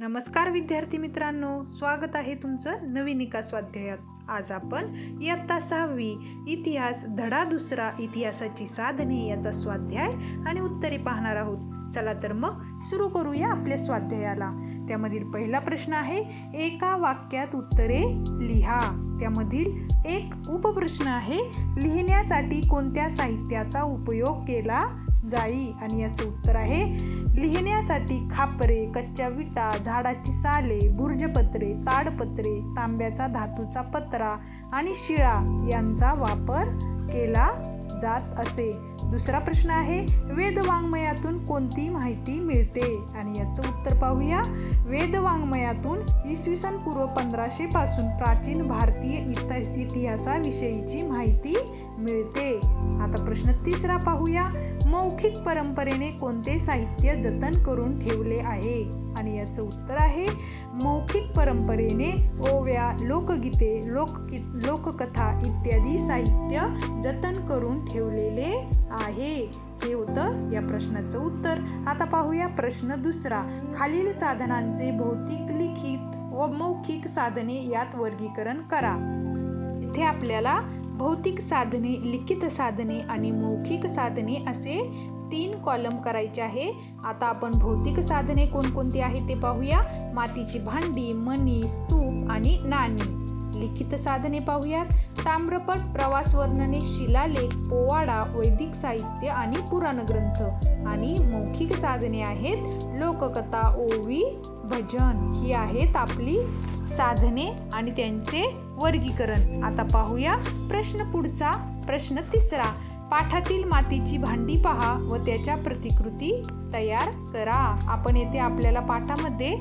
नमस्कार विद्यार्थी मित्रांनो स्वागत आहे तुमचं नवीन एका स्वाध्यायात आज आपण इयत्ता सहावी इतिहास धडा दुसरा इतिहासाची साधने याचा स्वाध्याय आणि उत्तरे पाहणार आहोत. चला तर मग सुरू करूया आपल्या स्वाध्यायाला. त्यामधील पहिला प्रश्न आहे एका वाक्यात उत्तरे लिहा. त्यामधील एक उपप्रश्न आहे लिहिण्यासाठी कोणत्या साहित्याचा उपयोग केला जाई. आणि याचं उत्तर आहे लिहिण्यासाठी खापरे कच्च्या विटा झाडाची साले बुर्जपत्रे ताडपत्रे तांब्याचा धातूचा पत्रा आणि शिळा यांचा वापर केला जात असे. दुसरा प्रश्न आहे वेदवाङ्मयातून कोणती माहिती मिळते? आणि याचं उत्तर पाहूया. वेदवाङ्मयातून इसवी सन पूर्व पंधराशे पासून प्राचीन भारतीय इत इतिहासाविषयीची माहिती मिळते. आता प्रश्न तिसरा पाहूया. मौखिक परंपरेने कोणते साहित्य जतन करून ठेवले आहे? आणि याचं उत्तर आहे मौखिक परंपरेने ओव्या लोकगीते लोकगी लोककथा इत्यादी साहित्य जतन करून ठेवलेले आहे. हे होतं या प्रश्नाचं उत्तर. आता पाहूया प्रश्न दुसरा. खालील साधनांचे भौतिक लिखित व मौखिक साधने यात वर्गीकरण करा. इथे आपल्याला भौतिक साधने लिखित साधने आणि मौखिक साधने असे तीन कॉलम करायचे आहे. आता आपण भौतिक साधने कोणकोणती आहेत ते पाहूया. मातीची भांडी मणी स्तूप आणि नाणी. लिखित साधने पाहूयात. ताम्रपट प्रवास वर्णने शिलालेख पोवाडा वैदिक साहित्य आणि पुराण ग्रंथ. आणि मौखिक साधने आहेत. लोककथा ओवी भजन. ही आहेत आपली साधने आणि त्यांचे वर्गीकरण. आता पाहूया प्रश्न पुढचा. प्रश्न तिसरा. पाठातील मातीची भांडी पहा व त्याच्या प्रतिकृती तयार करा. आपण येथे आपल्याला पाठामध्ये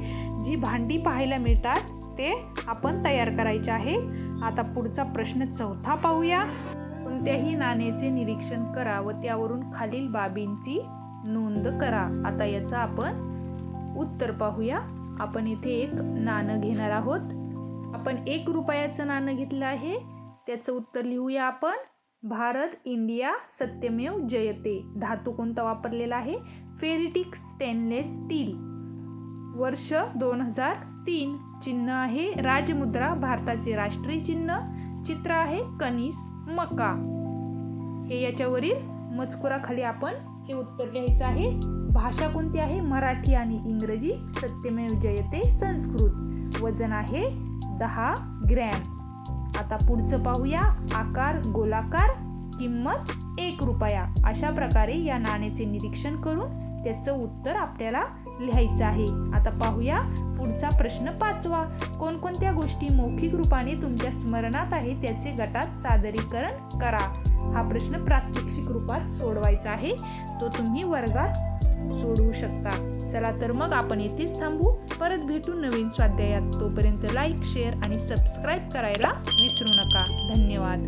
जी भांडी पाहायला मिळतात ते आपण तयार करायचे आहे. आता पुढचा प्रश्न चौथा पाहूया. कोणत्याही नाण्याचे निरीक्षण करा व त्यावरून खालील बाबींची नोंद करा. आता याचं आपण उत्तर पाहूया. आपण इथे एक नाणं घेणार आहोत. आपण एक रुपयाचं नाणं घेतलं आहे. त्याचं उत्तर लिहूया आपण. भारत इंडिया सत्यमेव जयते. धातू कोणता वापरलेला आहे? Ferritic stainless steel. वर्ष दोन हजार तीन. चिन्ह आहे राजमुद्रा भारताचे राष्ट्रीय चिन्ह. चित्र आहे कनिस मका. हे याच्यावरील मजकुराखाली आपण हे उत्तर लिहायचं आहे. भाषा कोणती आहे? मराठी आणि इंग्रजी. सत्यमेव जयते संस्कृत. वजन आहे दहा ग्रॅम. आता पुढचं पाहूया. आकार गोलाकार. किंमत एक रुपया. अशा प्रकारे या नाण्याचे निरीक्षण करून त्याचं उत्तर आपल्याला लिहायचं आहे. आता पाहूया. पुढचा प्रश्न पाचवा. कोणकोणत्या गोष्टी मौखिक रूपाने तुमच्या स्मरणात आहे त्याचे गटात सादरीकरण करा. हा प्रश्न प्रात्यक्षिक रूपात सोडवायचा आहे. तो तुम्ही वर्गात सोडवू शकता. चला तर मग आपण येथेच थांबू. परत भेटू नवीन स्वाध्यायात. तोपर्यंत लाईक शेअर आणि सबस्क्राईब करायला विसरू नका. धन्यवाद.